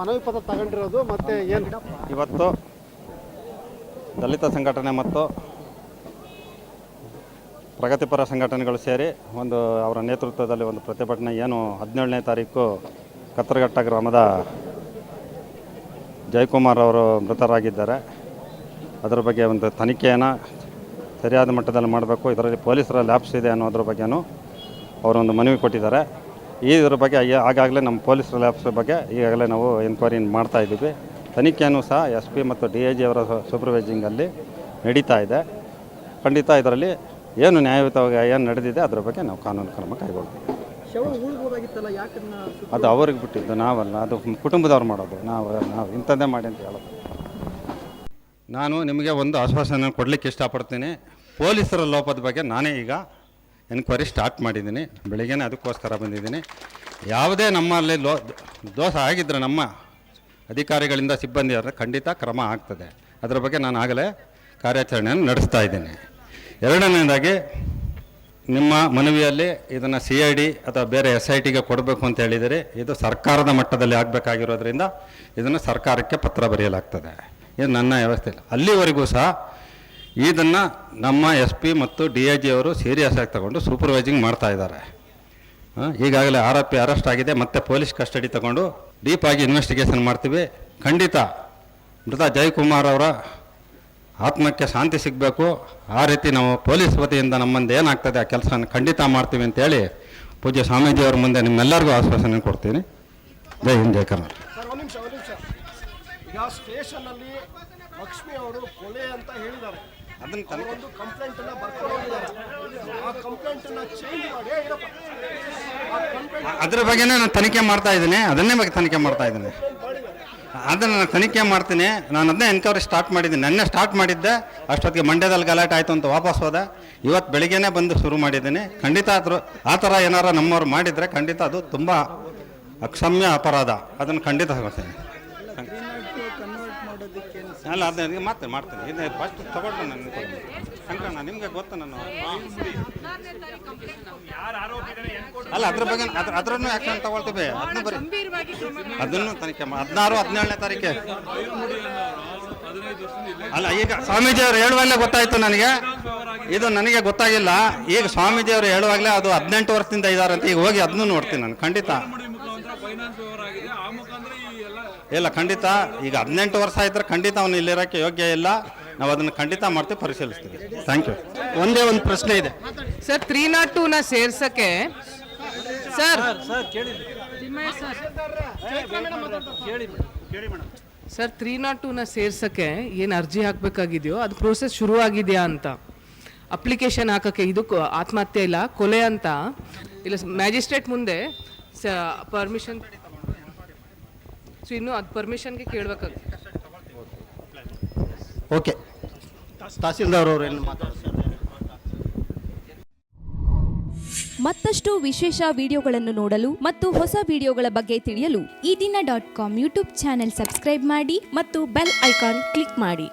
ಮನವಿ ಪತ್ರ ತಗೊಂಡಿರೋದು ಮತ್ತೆ ಏನು? ಇವತ್ತು ದಲಿತ ಸಂಘಟನೆ ಮತ್ತು ಪ್ರಗತಿಪರ ಸಂಘಟನೆಗಳು ಸೇರಿ ಒಂದು ಅವರ ನೇತೃತ್ವದಲ್ಲಿ ಒಂದು ಪ್ರತಿಭಟನೆ ಏನು ಹದಿನೇಳನೇ ತಾರೀಕು ಕತ್ತರಘಟ್ಟ ಗ್ರಾಮದ ಜಯಕುಮಾರ್ ಅವರು ಮೃತರಾಗಿದ್ದಾರೆ. ಅದರ ಬಗ್ಗೆ ಒಂದು ತನಿಖೆಯನ್ನು ಸರಿಯಾದ ಮಟ್ಟದಲ್ಲಿ ಮಾಡಬೇಕು. ಇದರಲ್ಲಿ ಪೊಲೀಸರ ಲ್ಯಾಬ್ಸ್ ಇದೆ ಅನ್ನೋದ್ರ ಬಗ್ಗೆನೂ ಅವರೊಂದು ಮನವಿ ಕೊಟ್ಟಿದ್ದಾರೆ. ಈ ಇದ್ರ ಬಗ್ಗೆ ಆಗ- ಆಗಾಗಲೇ ನಮ್ಮ ಪೊಲೀಸ್ ಲ್ಯಾಬ್ಸ್ ಬಗ್ಗೆ ಈಗಾಗಲೇ ನಾವು ಎನ್ಕ್ವೈರಿ ಮಾಡ್ತಾ ಇದ್ದೀವಿ. ತನಿಖೆಯನ್ನು ಸಹ ಎಸ್ ಪಿ ಮತ್ತು ಡಿ ಐ ಜಿ ಅವರ ಸೂಪರ್ವೈಸಿಂಗಲ್ಲಿ ನಡೀತಾ ಇದೆ. ಖಂಡಿತ ಇದರಲ್ಲಿ ಏನು ನ್ಯಾಯಯುತವಾಗಿ ಏನು ನಡೆದಿದೆ ಅದರ ಬಗ್ಗೆ ನಾವು ಕಾನೂನು ಕ್ರಮ ಕೈಗೊಳ್ತೀವಿ. ಅದು ಅವ್ರಿಗೆ ಬಿಟ್ಟಿದ್ದು ನಾವಲ್ಲ ಅದು ಕುಟುಂಬದವ್ರು ಮಾಡೋದು ನಾವು ನಾವು ಇಂಥದ್ದೇ ಮಾಡಿ ಅಂತ ಹೇಳೋದು. ನಾನು ನಿಮಗೆ ಒಂದು ಆಶ್ವಾಸನೆ ಕೊಡಲಿಕ್ಕೆ ಇಷ್ಟಪಡ್ತೀನಿ. ಪೊಲೀಸರ ಲೋಪದ ಬಗ್ಗೆ ನಾನೇ ಈಗ ಎನ್ಕ್ವೈರಿ ಸ್ಟಾರ್ಟ್ ಮಾಡಿದ್ದೀನಿ. ಬೆಳಿಗ್ಗೆನೇ ಅದಕ್ಕೋಸ್ಕರ ಬಂದಿದ್ದೀನಿ. ಯಾವುದೇ ನಮ್ಮಲ್ಲಿ ಲೋ, ದೋಷ ಆಗಿದ್ದರೆ ನಮ್ಮ ಅಧಿಕಾರಿಗಳಿಂದ ಸಿಬ್ಬಂದಿಯವರ ಖಂಡಿತ ಕ್ರಮ ಆಗ್ತದೆ. ಅದರ ಬಗ್ಗೆ ನಾನು ಆಗಲೇ ಕಾರ್ಯಾಚರಣೆಯನ್ನು ನಡೆಸ್ತಾ ಇದ್ದೀನಿ. ಎರಡನೇದಾಗಿ, ನಿಮ್ಮ ಮನವಿಯಲ್ಲಿ ಇದನ್ನು ಸಿ ಐ ಡಿ ಅಥವಾ ಬೇರೆ ಎಸ್ ಐ ಟಿಗೆ ಕೊಡಬೇಕು ಅಂತ ಹೇಳಿದರೆ. ಇದು ಸರ್ಕಾರದ ಮಟ್ಟದಲ್ಲಿ ಆಗಬೇಕಾಗಿರೋದ್ರಿಂದ ಇದನ್ನು ಸರ್ಕಾರಕ್ಕೆ ಪತ್ರ ಬರೆಯಲಾಗ್ತದೆ. ಇದು ನನ್ನ ವ್ಯವಸ್ಥೆ ಇಲ್ಲ. ಅಲ್ಲಿವರೆಗೂ ಸಹ ಇದನ್ನು ನಮ್ಮ ಎಸ್ ಪಿ ಮತ್ತು ಡಿ ಐ ಜಿ ಅವರು ಸೀರಿಯಸ್ ಆಗಿ ತಗೊಂಡು ಸೂಪರ್ವೈಸಿಂಗ್ ಮಾಡ್ತಾ ಇದ್ದಾರೆ. ಈಗಾಗಲೇ ಆರೋಪಿ ಅರೆಸ್ಟ್ ಆಗಿದೆ, ಮತ್ತೆ ಪೊಲೀಸ್ ಕಸ್ಟಡಿ ತಗೊಂಡು ಡೀಪಾಗಿ ಇನ್ವೆಸ್ಟಿಗೇಷನ್ ಮಾಡ್ತೀವಿ. ಖಂಡಿತ ಮೃತ ಜಯಕುಮಾರ್ ಅವರ ಆತ್ಮಕ್ಕೆ ಶಾಂತಿ ಸಿಗಬೇಕು. ಆ ರೀತಿ ನಾವು ಪೊಲೀಸ್ ವತಿಯಿಂದ ನಮ್ಮಂದು ಏನಾಗ್ತದೆ ಆ ಕೆಲಸನ ಖಂಡಿತ ಮಾಡ್ತೀವಿ ಅಂತೇಳಿ ಪೂಜ್ಯ ಸ್ವಾಮೀಜಿಯವ್ರ ಮುಂದೆ ನಿಮ್ಮೆಲ್ಲರಿಗೂ ಆಶ್ವಾಸನೆ ಕೊಡ್ತೀನಿ. ಜೈ ಹಿಂದ್, ಜೈ ಕರ್ನಾಟಕ. ಈಗ ಸ್ಟೇಷನ್ನಲ್ಲಿ ಲಕ್ಷ್ಮಿ ಅವರು ಕೊಲೆ ಅಂತ ಹೇಳಿದ್ದಾರೆ. ಅದನ್ನು ಒಂದು ಕಂಪ್ಲೇಂಟ್ ಅನ್ನ ಬರ್ಕೊಂಡಿದ್ದಾರೆ ಆ ಕಂಪ್ಲೇಂಟ್ ಅನ್ನ ಚೇಂಜ್ ಮಾಡಿ ಅದ್ರ ಬಗ್ಗೆನೇ ನಾನು ತನಿಖೆ ಮಾಡ್ತಾ ಇದ್ದೀನಿ. ಅದನ್ನೇ ಬಗ್ಗೆ ತನಿಖೆ ಮಾಡ್ತಾ ಇದ್ದೀನಿ. ಅದನ್ನು ನಾನು ತನಿಖೆ ಮಾಡ್ತೀನಿ. ನಾನು ಅದನ್ನೇ ಎನ್ಕ್ವೈರಿ ಸ್ಟಾರ್ಟ್ ಮಾಡಿದ್ದೀನಿ. ನೆನ್ನೆ ಸ್ಟಾರ್ಟ್ ಮಾಡಿದ್ದೆ. ಅಷ್ಟೊತ್ತಿಗೆ ಮಂಡ್ಯದಲ್ಲಿ ಗಲಾಟೆ ಆಯಿತು ಅಂತ ವಾಪಸ್ ಹೋದೆ. ಇವತ್ತು ಬೆಳಿಗ್ಗೆನೇ ಬಂದು ಶುರು ಮಾಡಿದ್ದೀನಿ. ಖಂಡಿತ ಆದರೂ ಆ ಥರ ಏನಾರ ನಮ್ಮವ್ರು ಮಾಡಿದರೆ ಖಂಡಿತ ಅದು ತುಂಬ ಅಕ್ಷಮ್ಯ ಅಪರಾಧ. ಅದನ್ನು ಖಂಡಿತ ಅಲ್ಲ ಅದನ್ನ ಮತ್ತೆ ಮಾಡ್ತೀನಿ. ಇದು ಫಸ್ಟ್ ತಗೊಂಡು ನಾನು ಸಂಕಣ ನಿಮಗೆ ಗೊತ್ತು ನಾನು. ಅಲ್ಲ, ಅದ್ರ ಬಗ್ಗೆ ಅದ್ರ ಅದ್ರನ್ನು ಆ್ಯಕ್ಷನ್ ತಗೊಳ್ತೀವಿ ಅದನ್ನ ಬರೀ ಅದನ್ನು ತನಿಖೆ ಹದಿನಾರು, ಹದಿನೇಳನೇ ತಾರೀಕೆ ಅಲ್ಲ, ಈಗ ಸ್ವಾಮೀಜಿ ಅವರು ಹೇಳುವಾಗಲೇ ಗೊತ್ತಾಯ್ತು ನನಗೆ. ಇದು ನನಗೆ ಗೊತ್ತಾಗಿಲ್ಲ. ಈಗ ಸ್ವಾಮೀಜಿ ಅವರು ಹೇಳುವಾಗಲೇ ಅದು ಹದಿನೆಂಟು ವರ್ಷದಿಂದ ಇದ್ದಾರೆ ಅಂತ ಈಗ ಹೋಗಿ ಅದನ್ನು ನೋಡ್ತೀನಿ ನಾನು. ಖಂಡಿತ. ಇಲ್ಲ ಖಂಡಿತ. ಈಗ ಹದಿನೆಂಟು ವರ್ಷ ಇದ್ರೆ ಖಂಡಿತ ಅವನು ಇಲ್ಲಿರೋಕ್ಕೆ ಯೋಗ್ಯ ಇಲ್ಲ. ನಾವು ಅದನ್ನು ಖಂಡಿತ ಮಾಡ್ತೀವಿ ಪರಿಶೀಲಿಸ್ತೀವಿ. ಥ್ಯಾಂಕ್ ಯು ಒಂದೇ ಒಂದು ಪ್ರಶ್ನೆ ಇದೆ. ಸರ್ ತ್ರೀ ನಾಟ್ ಟೂನ ಸೇರ್ಸಕ್ಕೆ ಸರ್ ಸರ್ ತ್ರೀ ನಾಟ್ ಟೂನ ಸೇರ್ಸಕ್ಕೆ ಏನು ಅರ್ಜಿ ಹಾಕಬೇಕಾಗಿದೆಯೋ ಅದು ಪ್ರೋಸೆಸ್ ಶುರು ಆಗಿದೆಯಾ ಅಂತ. ಅಪ್ಲಿಕೇಶನ್ ಹಾಕೋಕ್ಕೆ ಇದು ಆತ್ಮಹತ್ಯೆ ಇಲ್ಲ ಕೊಲೆ ಅಂತ. ಇಲ್ಲ ಮ್ಯಾಜಿಸ್ಟ್ರೇಟ್ ಮುಂದೆ ಪರ್ಮಿಷನ್ ಸೊ ಇನ್ನು ಅದು ಪರ್ಮಿಷನ್ಗೆ ಕೇಳಬೇಕಾಗುತ್ತೆ. ಓಕೆ. ತಹಸೀಲ್ದಾರ್ ಅವರು ಏನು ಮಾತಾಡ್ತಾರೆ ಮತ್ತಷ್ಟು ವಿಶೇಷ ವಿಡಿಯೋಗಳನ್ನು ನೋಡಲು ಮತ್ತು ಹೊಸ ವಿಡಿಯೋಗಳ ಬಗ್ಗೆ ತಿಳಿಯಲು ಈ ದಿನ dot com YouTube channel subscribe ಮಾಡಿ ಮತ್ತು ಬೆಲ್ ಐಕಾನ್ ಕ್ಲಿಕ್ ಮಾಡಿ.